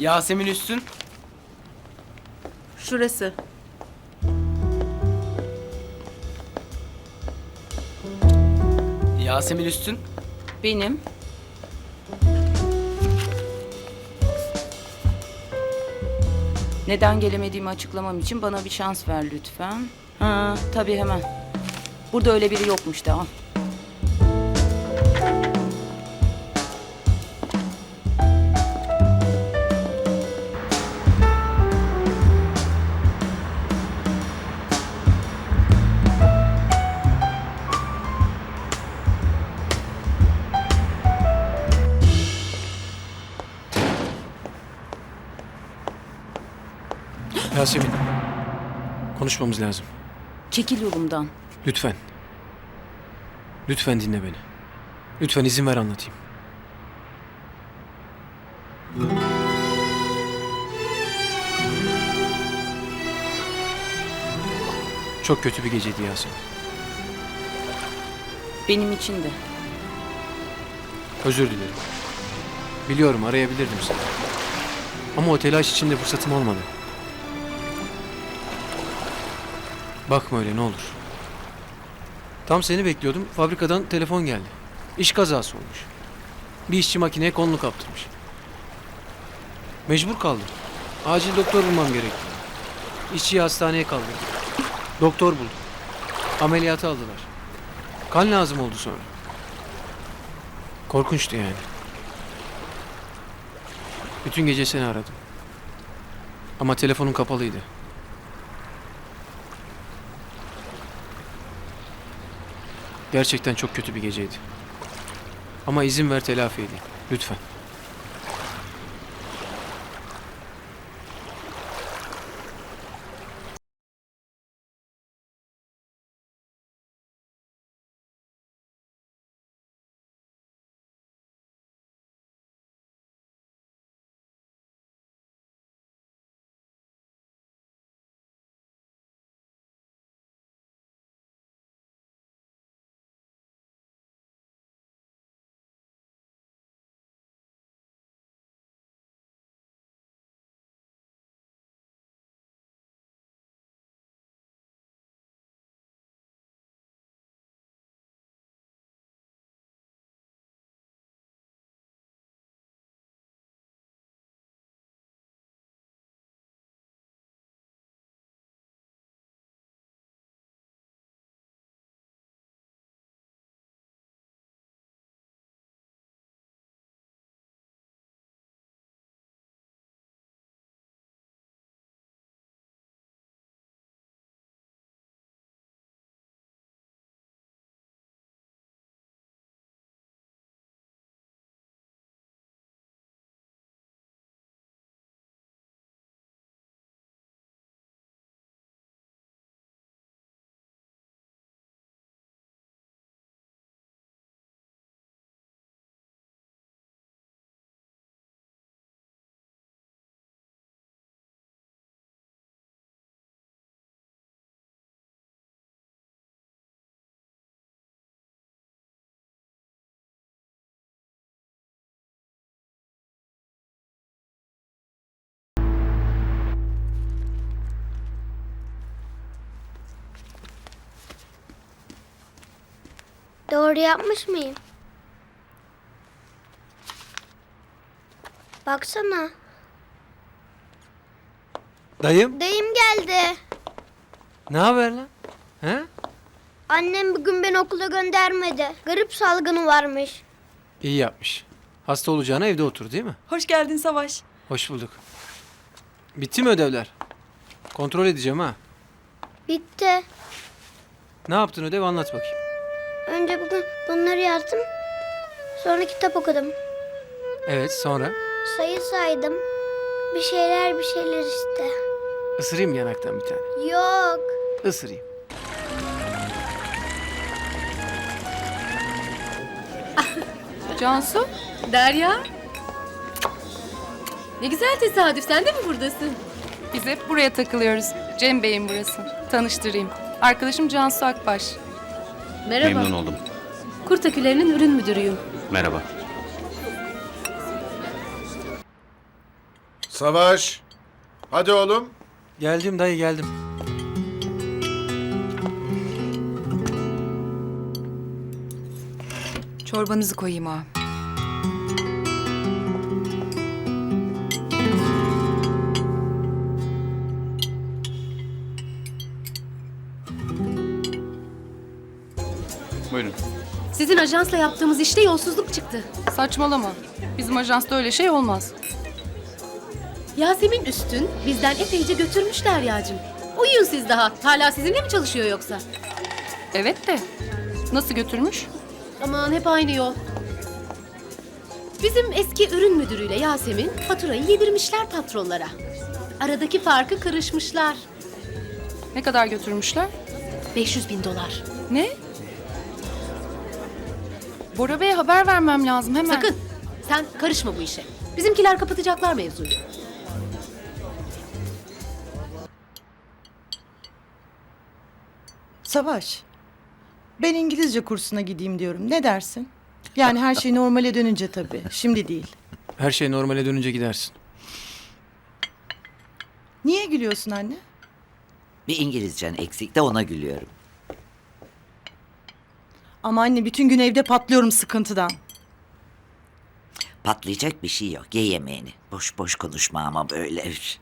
Yasemin Üstün. Şurası. Yasemin Üstün. Benim. Neden gelemediğimi açıklamam için bana bir şans ver lütfen. Ha, tabii hemen. Burada öyle biri yokmuş da al. Yasemin. Konuşmamız lazım. Çekil yolumdan. Lütfen. Lütfen dinle beni. Lütfen izin ver anlatayım. Çok kötü bir geceydi Yasemin. Benim için de. Özür dilerim. Biliyorum arayabilirdim seni. Ama o telaş içinde fırsatım olmadı. Bakma öyle ne olur. Tam seni bekliyordum. Fabrikadan telefon geldi. İş kazası olmuş. Bir işçi makineye kolunu kaptırmış. Mecbur kaldım. Acil doktor bulmam gerekti. İşçiyi hastaneye kaldırdım. Doktor buldum. Ameliyata aldılar. Kan lazım oldu sonra. Korkunçtu yani. Bütün gece seni aradım. Ama telefonun kapalıydı. Gerçekten çok kötü bir geceydi. Ama izin ver telafi edeyim. Lütfen. Doğru yapmış mıyım? Baksana. Dayım Dayım geldi. ne haber lan? He? Annem bugün beni okula göndermedi. Grip salgını varmış. İyi yapmış. Hasta olacağına evde otur değil mi? Hoş geldin Savaş. Hoş bulduk. Bitti mi ödevler? Kontrol edeceğim ha. Bitti. Ne yaptın ödev anlat bakayım. Önce bugün bunları yazdım. Sonra kitap okudum. Evet sonra? Sayı saydım. Bir şeyler bir şeyler işte. Isırayım yanaktan bir tane. Yok. Isırayım. Cansu? Derya. Ne güzel tesadüf. Sen de mi buradasın? Biz hep buraya takılıyoruz. Cem Bey'in burası. Tanıştırayım. Arkadaşım Cansu Akbaş. Merhaba. Memnun oldum. Kurt Akülerinin ürün müdürüyüm. Merhaba. Savaş. Hadi oğlum. Geldim dayı geldim. Çorbanızı koyayım ağa. Buyurun. Sizin ajansla yaptığımız işte yolsuzluk çıktı. Saçmalama. Bizim ajansta öyle şey olmaz. Yasemin Üstün bizden epeyce götürmüş Derya'cığım. Uyuyun siz daha. Hala sizinle mi çalışıyor yoksa? Evet de. Nasıl götürmüş? Aman hep aynı yol. Bizim eski ürün müdürüyle Yasemin faturayı yedirmişler patronlara. Aradaki farkı kırışmışlar. Ne kadar götürmüşler? 500 bin dolar. Ne? Bora Bey'e haber vermem lazım hemen. Sakın sen karışma bu işe. Bizimkiler kapatacaklar mevzuyu. Savaş. Ben İngilizce kursuna gideyim diyorum. Ne dersin? Yani her şey normale dönünce tabii. Şimdi değil. Her şey normale dönünce gidersin. Niye gülüyorsun anne? Bir İngilizcen eksik de ona gülüyorum. Ama anne bütün gün evde patlıyorum sıkıntıdan. Patlayacak bir şey yok. Ye yemeğini. Boş boş konuşma ama böyle. Üf.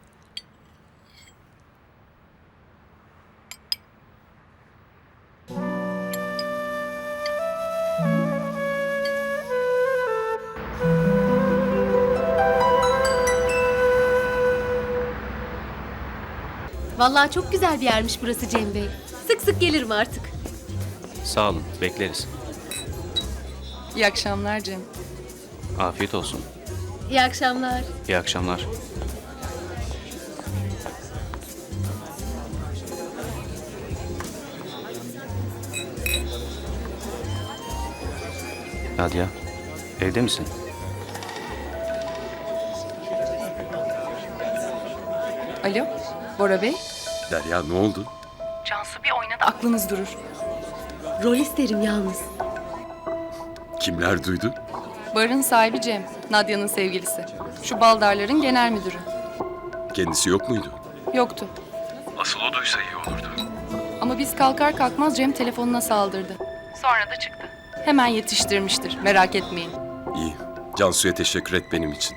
Vallahi çok güzel bir yermiş burası Cem Bey. Sık sık gelirim artık. Sağ olun. Bekleriz. İyi akşamlar Cem. Afiyet olsun. İyi akşamlar. İyi akşamlar. Nadia, evde misin? Alo, Bora Bey. Derya ne oldu? Cansu bir oynadı aklınız durur. Rol isterim yalnız. Kimler duydu? Barın sahibi Cem, Nadia'nın sevgilisi. Şu baldarların genel müdürü. Kendisi yok muydu? Yoktu. Asıl o duysa iyi olurdu. Ama biz kalkar kalkmaz Cem telefonuna saldırdı. Sonra da çıktı. Hemen yetiştirmiştir, merak etmeyin. İyi. Cansu'ya teşekkür et benim için.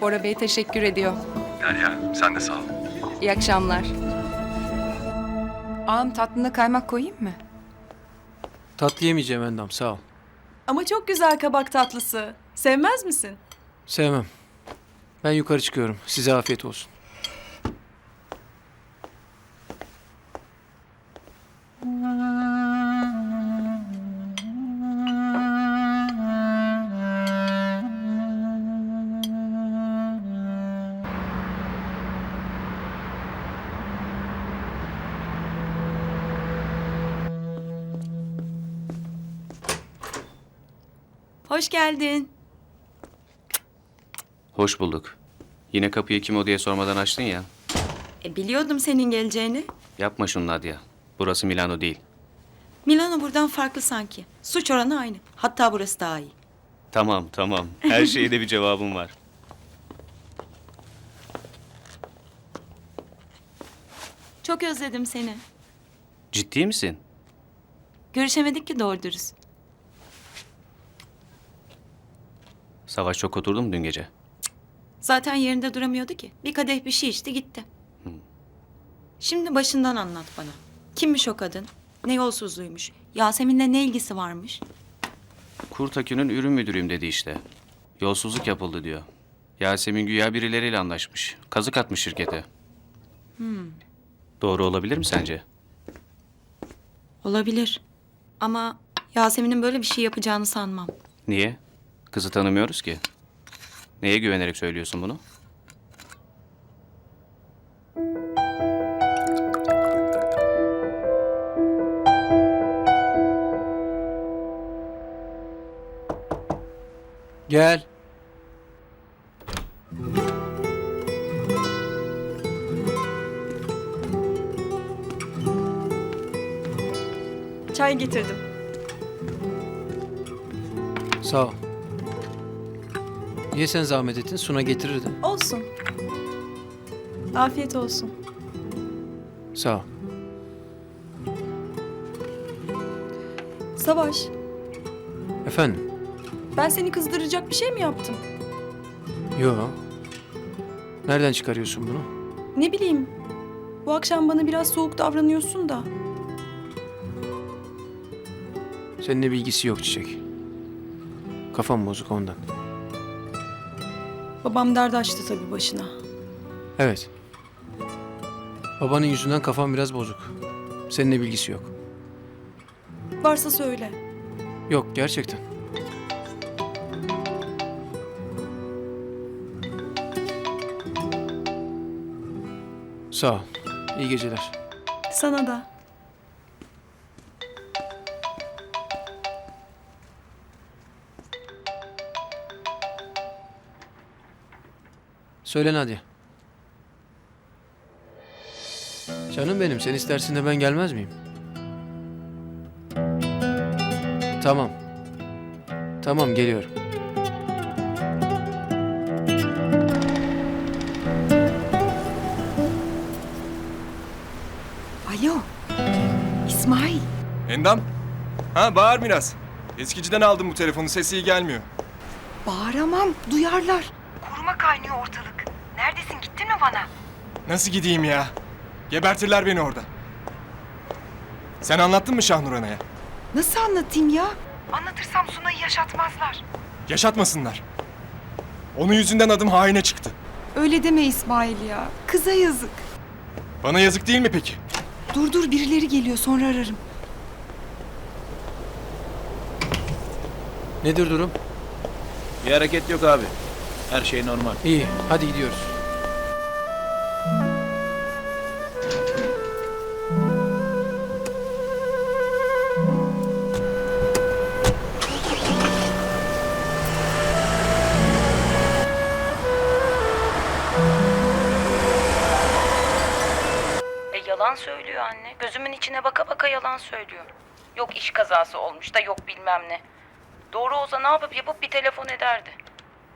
Bora Bey teşekkür ediyor. Derya sen de sağ ol. İyi akşamlar. Ağam tatlına kaymak koyayım mı? Tatlı yemeyeceğim Endam sağ ol. Ama çok güzel kabak tatlısı. Sevmez misin? Sevmem. Ben yukarı çıkıyorum. Size afiyet olsun. Hoş geldin. Hoş bulduk. Yine kapıyı kim o diye sormadan açtın ya. E, biliyordum senin geleceğini. Yapma şunu Nadia. Burası Milano değil. Milano buradan farklı sanki. Suç oranı aynı. Hatta burası daha iyi. Tamam, tamam. Her şeyde bir cevabım var. Çok özledim seni. Ciddi misin? Görüşemedik ki doğru dürüst. Savaş çok oturdu mu dün gece? Zaten yerinde duramıyordu ki. Bir kadeh bir şey içti gitti. Şimdi başından anlat bana. Kimmiş o kadın? Ne yolsuzluğuymuş? Yasemin'le ne ilgisi varmış? Kurtakü'nün ürün müdürüyüm dedi işte. Yolsuzluk yapıldı diyor. Yasemin güya birileriyle anlaşmış. Kazık atmış şirkete. Doğru olabilir mi sence? Olabilir. Ama Yasemin'in böyle bir şey yapacağını sanmam. Niye? Kızı tanımıyoruz ki. Neye güvenerek söylüyorsun bunu? Gel. Çay getirdim. Sağ ol. Niye sen zahmet ettin? Suna getirirdi. Olsun. Afiyet olsun. Sağ ol. Savaş, Efendim? ben seni kızdıracak bir şey mi yaptım? Yo. Nereden çıkarıyorsun bunu? Ne bileyim. Bu akşam bana biraz soğuk davranıyorsun da. Seninle bilgisi yok Çiçek. Kafam bozuk ondan. Babam dert açtı tabii başına. Evet. Babanın yüzünden kafam biraz bozuk. Seninle bilgisi yok. Varsa söyle. Yok gerçekten. Sağ ol. İyi geceler. Sana da. Söyle Nadia. Canım benim sen istersin de ben gelmez miyim? Tamam. Tamam geliyorum. Alo. İsmail. Endam. Ha bağır biraz. Eskiciden aldım bu telefonu sesi iyi gelmiyor. Bağıramam. Duyarlar. Koruma kaynıyor ortalık. Neredesin? Gittin mi bana? Nasıl gideyim ya? Gebertirler beni orada. Sen anlattın mı Şahnur Ana'ya? Nasıl anlatayım ya? Anlatırsam Sunay'ı yaşatmazlar. Yaşatmasınlar. Onun yüzünden adım haine çıktı. Öyle deme İsmail ya. Kıza yazık. Bana yazık değil mi peki? Dur dur birileri geliyor sonra ararım. Nedir durum? Bir hareket yok abi. Her şey normal. İyi hadi gidiyoruz. Gözümün içine baka baka yalan söylüyor. Yok iş kazası olmuş da yok bilmem ne. Doğru olsa ne yapıp yapıp bir telefon ederdi.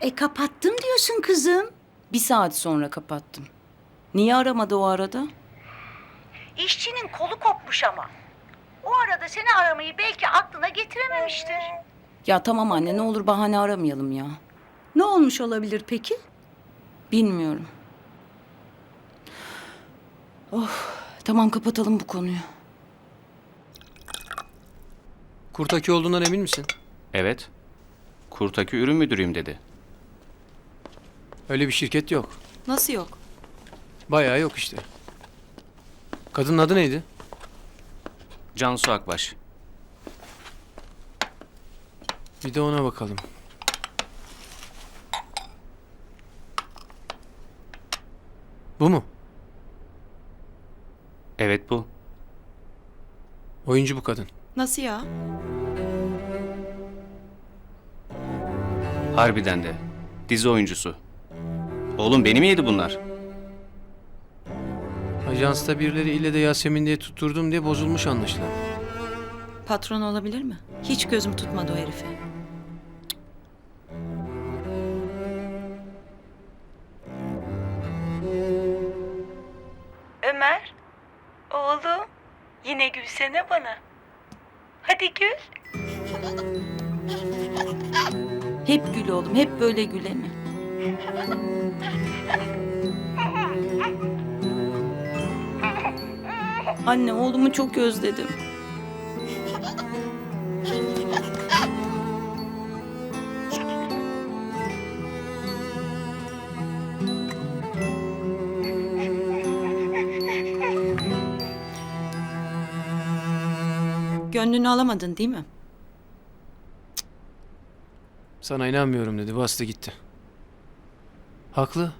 E kapattım diyorsun kızım. Bir saat sonra kapattım. Niye aramadı o arada? İşçinin kolu kopmuş ama. O arada seni aramayı belki aklına getirememiştir. Ya tamam anne ne olur bahane aramayalım ya. Ne olmuş olabilir peki? Bilmiyorum. Of tamam kapatalım bu konuyu. Kurtaki olduğundan emin misin? Evet. Kurtaki ürün müdürüyüm dedi. Öyle bir şirket yok. Nasıl yok? Bayağı yok işte. Kadının adı neydi? Cansu Akbaş. Bir de ona bakalım. Bu mu? Evet bu. Oyuncu bu kadın. Nasıl ya? Harbiden de. Dizi oyuncusu. Oğlum beni mi yedi bunlar? Ajansta birileri ille de Yasemin diye tutturdum diye bozulmuş anlaşılan. Patron olabilir mi? Hiç gözüm tutmadı o herifi. Ömer, oğlum yine gülsene bana. Hadi gül. Hep gül oğlum, hep böyle güle mi? Anne oğlumu çok özledim. Gönlünü alamadın değil mi? Sana inanmıyorum dedi. Bastı gitti. Haklı.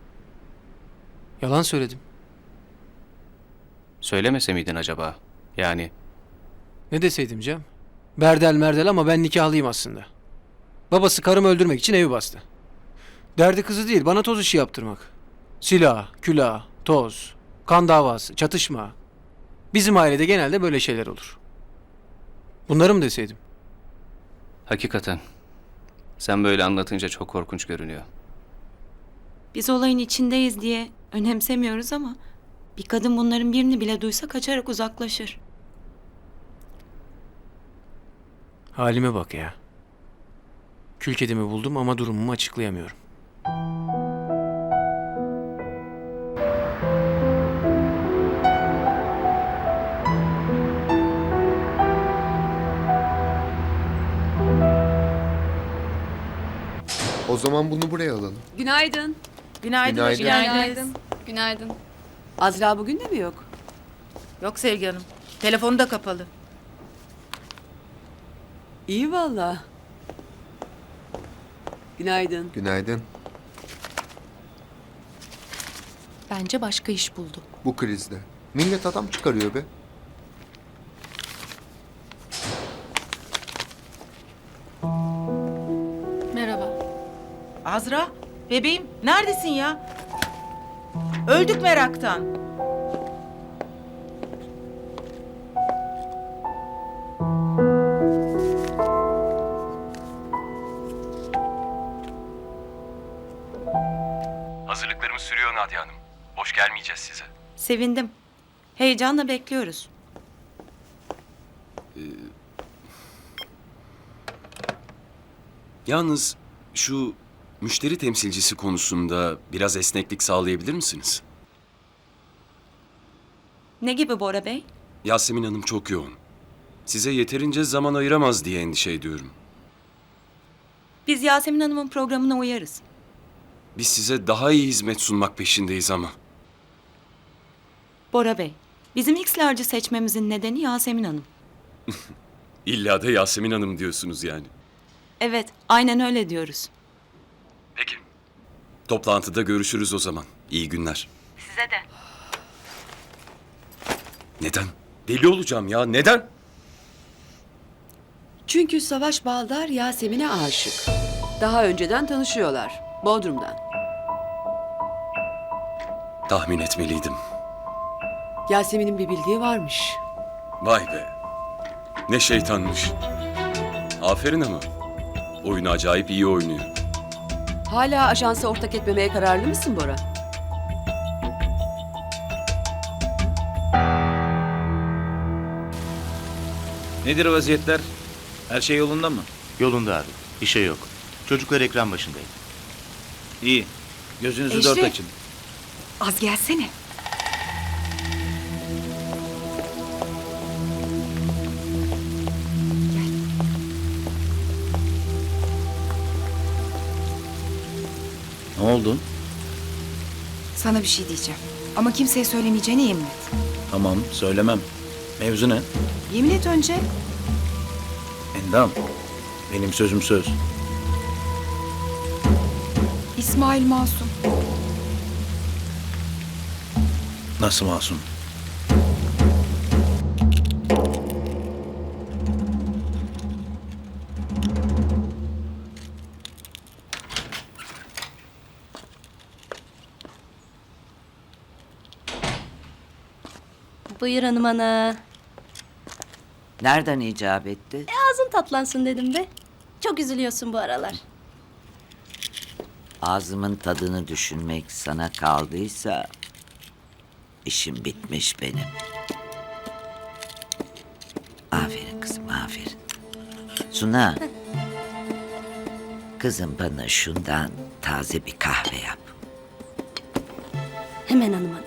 Yalan söyledim. Söylemese miydin acaba? Yani Ne deseydim Cem? Berdel merdel ama ben nikahlıyım aslında. Babası karımı öldürmek için evi bastı. Derdi kızı değil bana toz işi yaptırmak. Silah, külah, toz, kan davası, çatışma. Bizim ailede genelde böyle şeyler olur. Bunları mı deseydim? hakikaten. Sen böyle anlatınca çok korkunç görünüyor. Biz olayın içindeyiz diye önemsemiyoruz ama bir kadın bunların birini bile duysa kaçarak uzaklaşır. Halime bak ya. Kül kedimi buldum ama durumumu açıklayamıyorum. O zaman bunu buraya alalım. Günaydın. Günaydın. Günaydın. Günaydın. Azra bugün de mi yok? Yok Sevgi Hanım. Telefonu da kapalı. İyi valla. Günaydın. Günaydın. Bence başka iş buldu. Bu krizde. Millet adam çıkarıyor be. Azra, bebeğim neredesin ya? Öldük meraktan. Hazırlıklarımız sürüyor Nadia Hanım. Boş gelmeyeceğiz size. Sevindim. Heyecanla bekliyoruz. Yalnız şu müşteri temsilcisi konusunda biraz esneklik sağlayabilir misiniz? Ne gibi Bora Bey? Yasemin Hanım çok yoğun. Size yeterince zaman ayıramaz diye endişe ediyorum. Biz Yasemin Hanım'ın programına uyarız. Biz size daha iyi hizmet sunmak peşindeyiz ama. Bora Bey, bizim X'lerci seçmemizin nedeni Yasemin Hanım. İlla da Yasemin Hanım diyorsunuz yani. Evet, aynen öyle diyoruz. Toplantıda görüşürüz o zaman. İyi günler. Size de. Neden? Deli olacağım ya. Neden? Çünkü Savaş Baldar Yasemin'e aşık. Daha önceden tanışıyorlar. Bodrum'dan. Tahmin etmeliydim. Yasemin'in bir bildiği varmış. Vay be. Ne şeytanmış. Aferin ama. Oyunu acayip iyi oynuyor. Hala ajansa ortak etmemeye kararlı mısın Bora? Nedir vaziyetler? Her şey yolunda mı? Yolunda abi. Bir şey yok. Çocuklar ekran başındaydı. İyi. Gözünüzü Eşref. dört açın. Az gelsene. Oldu? Sana bir şey diyeceğim. Ama kimseye söylemeyeceğine yemin et. Tamam, söylemem. Mevzu ne? Yemin et önce. Endam. Benim sözüm söz. İsmail Masum. Nasıl masum? Buyur hanım ana. Nereden icap etti? E, ağzın tatlansın dedim be. Çok üzülüyorsun bu aralar. Ağzımın tadını düşünmek sana kaldıysa işim bitmiş benim. Aferin kızım aferin. Suna. kızım bana şundan taze bir kahve yap. Hemen hanım ana.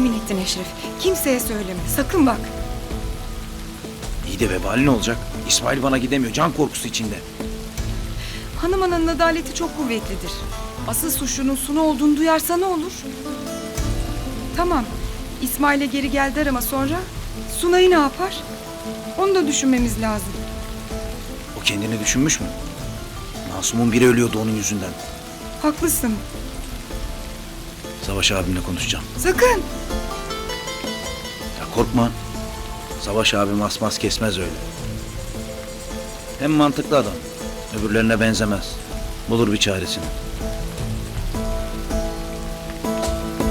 Yemin ettin Eşref. Kimseye söyleme. Sakın bak. İyi de vebali ne olacak? İsmail bana gidemiyor. Can korkusu içinde. Hanım ananın adaleti çok kuvvetlidir. Asıl suçlunun Suna olduğunu duyarsa ne olur? Tamam. İsmail'e geri gel der ama sonra Sunay'ı ne yapar? Onu da düşünmemiz lazım. O kendini düşünmüş mü? Masum'un biri ölüyordu onun yüzünden. Haklısın. Savaş abimle konuşacağım. Sakın. Ya korkma. Savaş abim asmaz kesmez öyle. Hem mantıklı adam. Öbürlerine benzemez. Bulur bir çaresini.